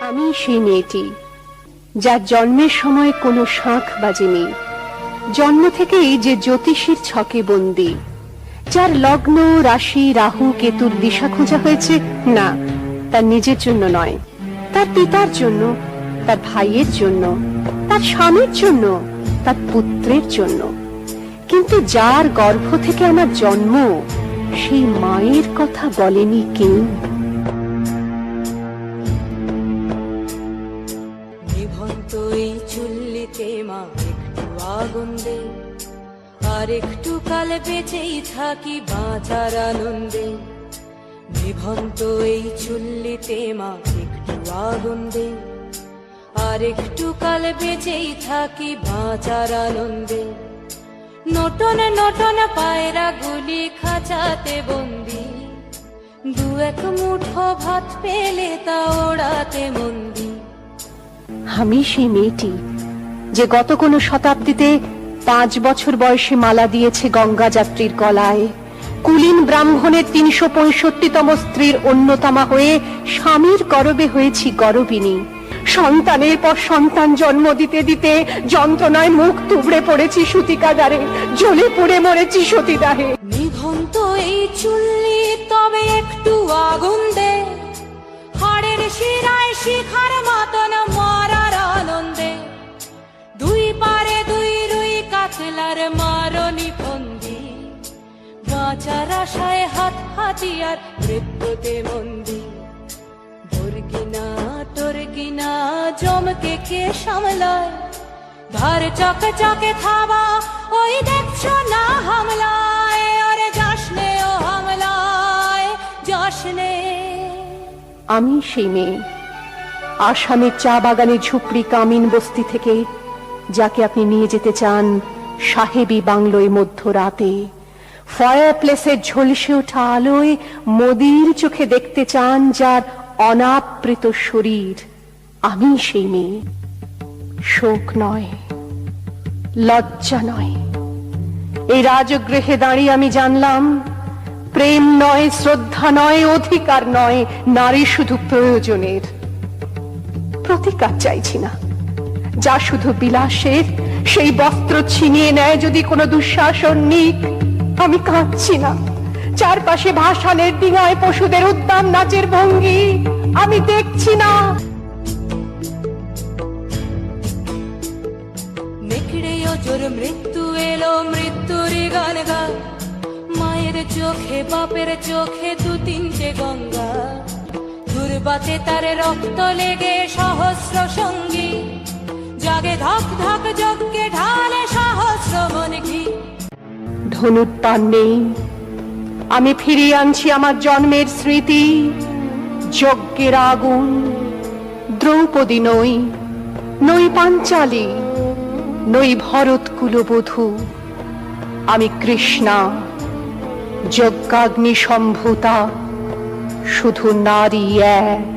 আমি সেই মেয়েটি, যার জন্মের সময় কোনো শাঁখ বাজেনি। জন্ম থেকেই যে জ্যোতিষীর ছকে বন্দি, যার লগ্ন, রাশি, রাহু, কেতুর দিশা খোঁজা হয়েছে, না, তার নিজের জন্য নয়, তার পিতার জন্য, তার ভাইয়ের জন্য, তার স্বামীর জন্য, তার পুত্রের জন্য। কিন্তু যার গর্ভ থেকে আমার জন্ম, সেই মায়ের কথা বলেনি কেউ। আগুন আর একটু কাল বেঁচেই থাকি বাঁচার আনন্দে। নিভন্ত এই চুল্লিতে মা একটু আগুন দে আর একটু কাল বেঁচেই থাকি বাঁচার আনন্দে। নটন নটন পায়রা গুলি খাঁচাতে বন্দি। দু এক মুঠো ভাত পেলে তা ওড়াতে মন্দি। আমি সেই মেয়েটি যে গত কোনো শতাব্দীতে পাঁচ বছর বয়সে মালা দিয়েছে গঙ্গা যাত্রীর গলায়। কুলীন ব্রাহ্মণের তিনশো পঁয়ষট্টিতম স্ত্রীর অন্যতমা হয়ে স্বামীর গরবে হয়েছি গরবিনী। সন্তানের পর সন্তান জন্ম দিতে দিতে যন্ত্রণায় মুখ তুবড়ে পড়েছি সুতিকাদারে জ্বলে পড়ে মরেছি সতীদাহে। নিভন্ত এই চুল্লি, তবে একটু আগুন দে। হাড়ের শিরায় শিখার মতন বাঁচার আশায় হাত হাতিয়ার মৃত্যুতে মন্দি দুর্গিনা টর্গিনা জমকে কে সামলায়? ধার চকে চকে থাবা, ওই দেখছ না হামলায়, আরে যাসনে ও হামলায় যাসনে আমি সেই মেয়ে, আসামের চা বাগানে ঝুপড়ি কামিন বস্তি থেকে, যাকে আপনি নিয়ে যেতে চান সাহেবী বাংলোয় মধ্যরাতে। ফায়ার প্লেসের ঝলসে ওঠা আলোয় মোদির চোখে দেখতে চান যার অনাবৃত শরীর। আমি সেই মেয়ে। শোক নয়, লজ্জা নয়। এই রাজগৃহে দাঁড়িয়ে আমি জানলাম, প্রেম নয়, শ্রদ্ধা নয়, অধিকার নয়, নারী শুধু প্রয়োজনের। প্রতিকার চাইছি না। যা শুধু বিলাসের, সেই বস্ত্র ছিনিয়ে নেয় যদি কোনো দুঃশাসন নিক। আমি কাঁদছি না। চারপাশে ভাসানের ডিঙায় পশুদের উদ্যান, নাচের ভঙ্গি, আমি দেখছি না। নেকড়ে জোর মৃত্যু এলো, মৃত্যুর গান গা। মায়ের চোখে, বাপের চোখে দু তিনটে গঙ্গা। দুর্বাতে তার রক্ত লেগে সহস্র সঙ্গী। জাগে ধক ধক যজ্ঞে ধনুর টান নেই আমি ফিরিয়ে আনছি আমার জন্মের স্মৃতি, যজ্ঞের আগুন, দ্রৌপদী নই নই পাঞ্চালী, নই ভরত কুলবধূ, আমি কৃষ্ণা যজ্ঞাগ্নি সম্ভূতা শুধু নারী এক।